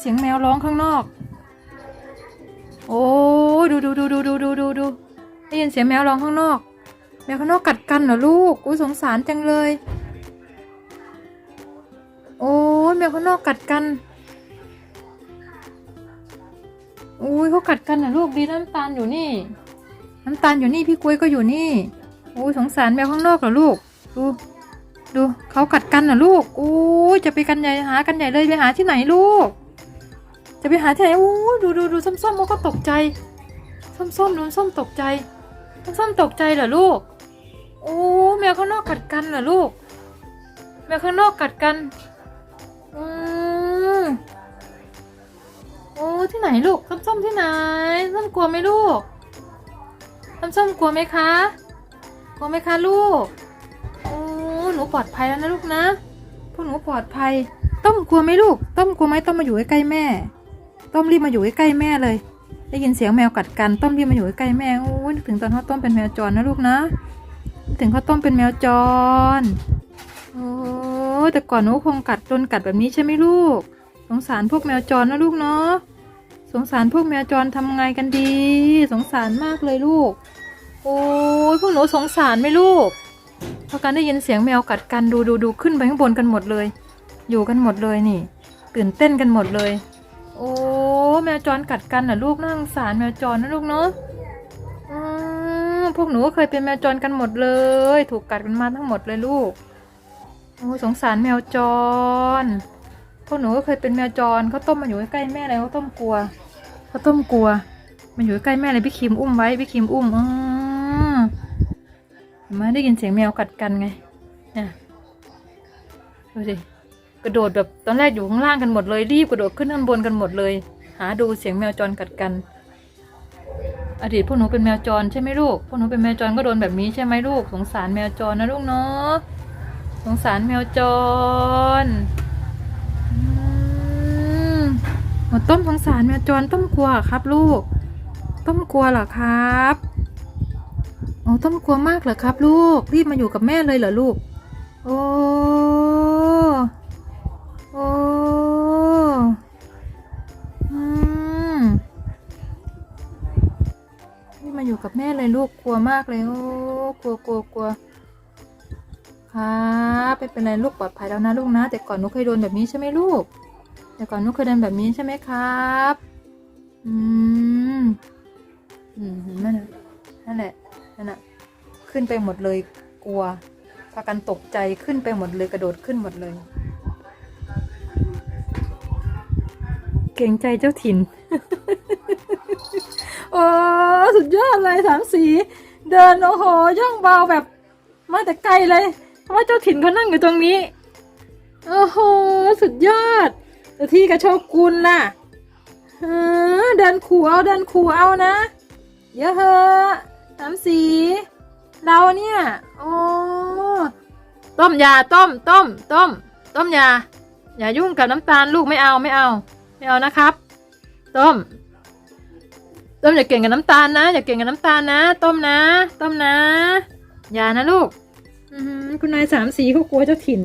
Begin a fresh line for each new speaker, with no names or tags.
เสียงแมวร้องข้างนอก โอ้ยดูดูดูดูดูดูดูดูได้ยินเสียงแมวร้องข้างนอก แมวข้างนอกกัดกันเหรอลูกอุ้ยสงสารจังเลย โอ้ยแมวข้างนอกกัดกันอุ้ยเขากัดกันนะลูกดีน้ำตาลอยู่นี่ น้ำตาลอยู่นี่พี่กล้วยก็อยู่นี่อุ้ยสงสารแมวข้างนอกเหรอลูก ดูดูเขากัดกันนะลูกอุ้ยจะไปกันใหญ่หากันใหญ่เลยไปหาที่ไหนลูก จะไปหาที่ไหนอู้ดูดูดูส้มส้มๆเขาก็ตกใจ ส้มส้มๆนูนส้มตกใจส้มส้มตกใจเหรอลูก โอ้แมวข้างนอกกัดกันเหรอลูก แมวข้างนอกกัดกันอืมโอ้ที่ไหนลูกส้มส้มที่ไหนส้มกลัวไหมลูกส้มส้มกลัวไหมคะ กลัวไหมคะลูกโอ้หนูปลอดภัยแล้วนะลูกนะพวกหนูปลอดภัย ต้มกลัวไหมลูก ต้มกลัวไหมต้มมาอยู่ใกล้ๆแม่ ต้มรีบมาอยู่ใกล้ๆแม่เลย ได้ยินเสียงแมวกัดกัน ต้มรีบมาอยู่ใกล้ๆแม่ โอ้ยนึกถึงตอนข้าวต้มเป็นแมวจรนะลูกนะ ถึงข้าวต้มเป็นแมวจร โอ้แต่ก่อนหนูคงกัดโดนกัดแบบนี้ใช่ไหมลูก สงสารพวกแมวจรนะลูกเนาะ สงสารพวกแมวจรทำไงกันดี สงสารมากเลยลูก โอ้ยพวกหนูสงสารไหมลูกพอกันได้ยินเสียงแมวกัดกันดูดูดูขึ้นไปข้างบนกันหมดเลย อยู่กันหมดเลยนี่ ตื่นเต้นกันหมดเลย โอ้แมวจรกัดกันน่ะลูกน่าสงสารแมวจรนะลูกเนาะพวกหนูก็เคยเป็นแมวจรกันหมดเลย ถูกกัดกันมาทั้งหมดเลยลูกโอ้สงสารแมวจร พวกหนูก็เคยเป็นแมวจรเขาต้มมาอยู่ใกล้แม่เลยเขาต้มกลัวเขาต้มกลัวมาอยู่ใกล้แม่เลยพี่คิมอุ้มไว้พี่คิมอุ้มอ๋อมาได้ยินเสียงแมวกัดกันไงเนี่ยดูสิ กระโดดแบบตอนแรกอยู่ข้างล่างกันหมดเลยรีบกระโดดขึ้นข้างบนกันหมดเลย หาดูเสียงแมวจรกัดกัน อดีตพวกหนูเป็นแมวจรใช่ไหมลูกพวกหนูเป็นแมวจรก็โดนแบบนี้ใช่ไหมลูก สงสารแมวจรนะลูกเนาะสงสารแมวจรอืมหมดต้มสงสารแมวจรต้มกลัวครับลูก ต้มกลัวเหรอครับโอ้ต้มกลัวมากเหรอครับ ลูกรีบมาอยู่กับแม่เลยเหรอลูก โอ้ อยู่กับแม่เลยลูกกลัวมากเลยโอ้กลัวกลัวกลัวครับไม่เป็นไรลูกปลอดภัยแล้วนะลูกนะ แต่ก่อนนุเคยโดนแบบนี้ใช่ไหมลูก แต่ก่อนนุเคยโดนแบบนี้ใช่ไหมครับ อืมอืมนั่นน่ะนั่นแหละนั่นน่ะขึ้นไปหมดเลยกลัวพากันตกใจขึ้นไปหมดเลยกระโดดขึ้นหมดเลย เก่งใจเจ้าถิ่น โอ้สุดยอดเลยสามสี เดินโอ้โหย่องเบาแบบ มาแต่ไกลเลย เพราะว่าเจ้าถิ่นเขานั่งอยู่ตรงนี้ โอ้โหสุดยอดเจ้าที่กับโชกุนล่ะเออเดินขู่เอาเดินขู่เอานะเยอะเหอะสามสีเราเนี่ยโอ้ต้มยาต้มต้มต้ม ต้มยาอย่ายุ่งกับน้ำตาลลูกไม่เอาไม่เอา ไม่เอานะครับ ต้ม ต้มอย่าเก่งกับน้ำตาลนะอย่าเก่งกับน้ำตาลนะ ต้มนะ ต้มนะ อย่านะลูกคุณนายสามสีเขากลัวเจ้าถิ่น